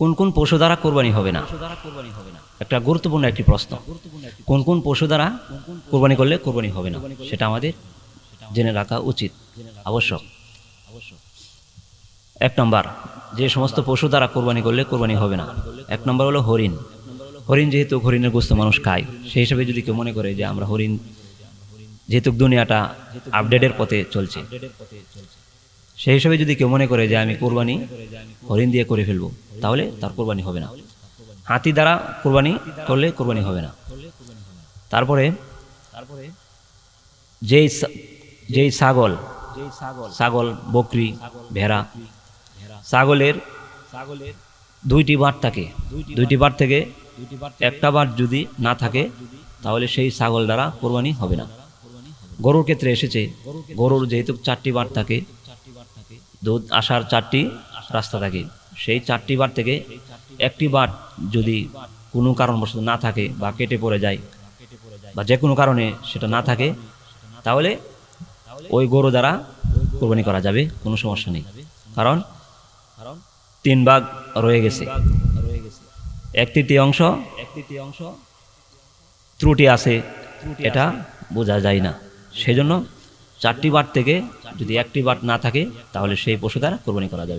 কোন কোন পশু দ্বারা কোরবানি হবে না? একটা গুরুত্বপূর্ণ একটি প্রশ্ন। কোন কোন পশু দ্বারা কোরবানি করলে কোরবানি হবে না? সেটা আমাদের জেনে রাখা উচিত, আবশ্যক। এক নম্বর, যে সমস্ত পশু দ্বারা কোরবানি করলে কোরবানি হবে না। এক নম্বর হলো হরিণ। হরিণ যেহেতু হরিণের গোস্ত মানুষ খায়, সেই হিসাবে যদি কেউ মনে করে যে আমরা হরিণ, যেহেতু দুনিয়াটা আপডেটের পথে চলছে সেই হিসাবে যদি কেউ মনে করে যে আমি কোরবানি হরিণ দিয়ে করে ফেলব, তাহলে তার কোরবানি হবে না। হাতি দ্বারা কোরবানি করলে কোরবানি হবে না। তারপরে তারপরে যেই যেই ছাগল ছাগল, বকরি, ভেড়া, ছাগলের ছাগলের দুইটি বাট থাকে। দুইটি বাট থেকে একটা বাট যদি না থাকে, তাহলে সেই ছাগল দ্বারা কোরবানি হবে না। গরুর ক্ষেত্রে এসেছে, গরুর যেহেতু চারটি বার থাকে দুধ আসার চারটি রাস্তা থাকে। সেই চারটি বার থেকে একটি বার যদি কোনো কারণবশত না থাকে বা কেটে পড়ে যায় বা যে কোনো কারণে সেটা না থাকে, তাহলে ওই গরু দ্বারা কোরবানি করা যাবে, কোনো সমস্যা নেই। কারণ কারণ তিন ভাগ রয়ে গেছে। এক তৃতীয় অংশ এক তৃতীয় অংশ ত্রুটি আছে, এটা বোঝা যায় না। সেজন্য চারটি বার থেকে যদি একটি বার না থাকে, তাহলে সেই পশু দ্বারা কোরবানি করা যাবে